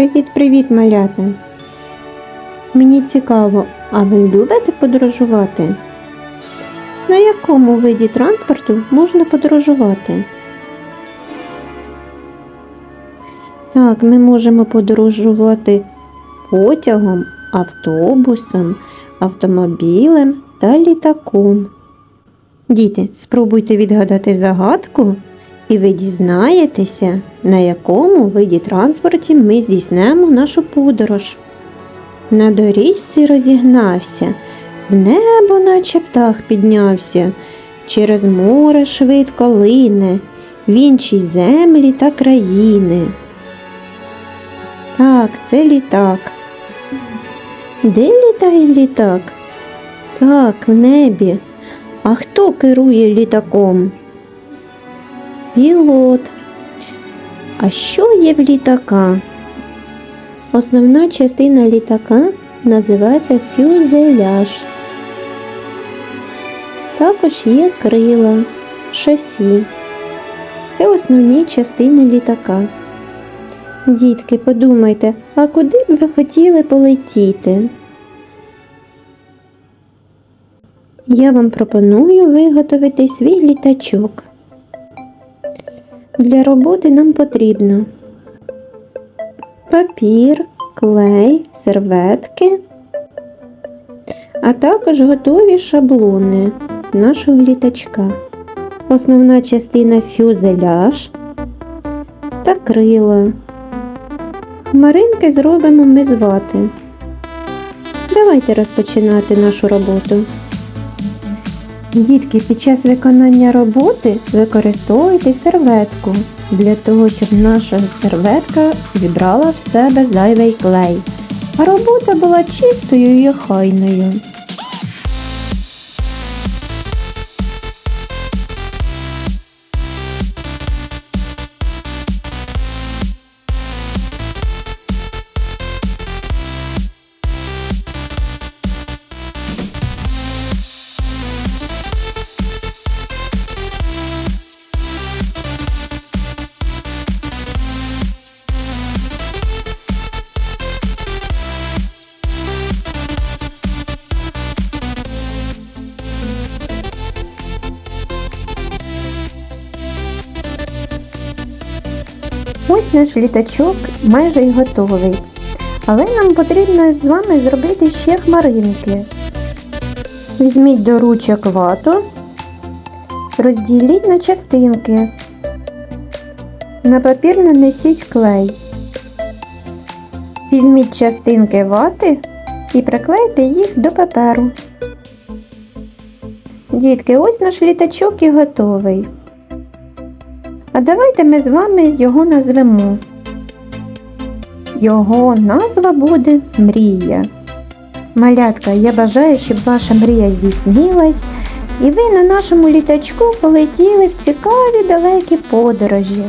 Привіт-привіт, малята. Мені цікаво, а ви любите подорожувати? На якому виді транспорту можна подорожувати? Так, ми можемо подорожувати потягом, автобусом, автомобілем та літаком. Діти, спробуйте відгадати загадку, і ви дізнаєтеся, на якому виді транспорті ми здійснемо нашу подорож. На доріжці розігнався, в небо, наче птах піднявся, через море швидко лине, в інші землі та країни. Так, це літак. Де літає літак? Так, в небі. А хто керує літаком? Пілот. А що є в літака? Основна частина літака називається фюзеляж. Також є крила, шасі. Це основні частини літака. Дітки, подумайте, а куди б ви хотіли полетіти? Я вам пропоную виготовити свій літачок. Для роботи нам потрібно папір, клей, серветки, а також готові шаблони нашого літачка. Основна частина фюзеляж та крила. Хмаринки зробимо ми з вати. Давайте розпочинати нашу роботу. Дітки, під час виконання роботи використовуйте серветку для того, щоб наша серветка зібрала в себе зайвий клей, а робота була чистою і охайною. Ось наш літачок майже й готовий. Але нам потрібно з вами зробити ще хмаринки. Візьміть до ручок вату, розділіть на частинки. На папір нанесіть клей. Візьміть частинки вати і приклейте їх до паперу. Дітки, ось наш літачок і готовий. Давайте ми з вами його назвемо. Його назва буде Мрія. Малятка, я бажаю, щоб ваша мрія здійснилась, і ви на нашому літачку полетіли в цікаві далекі подорожі.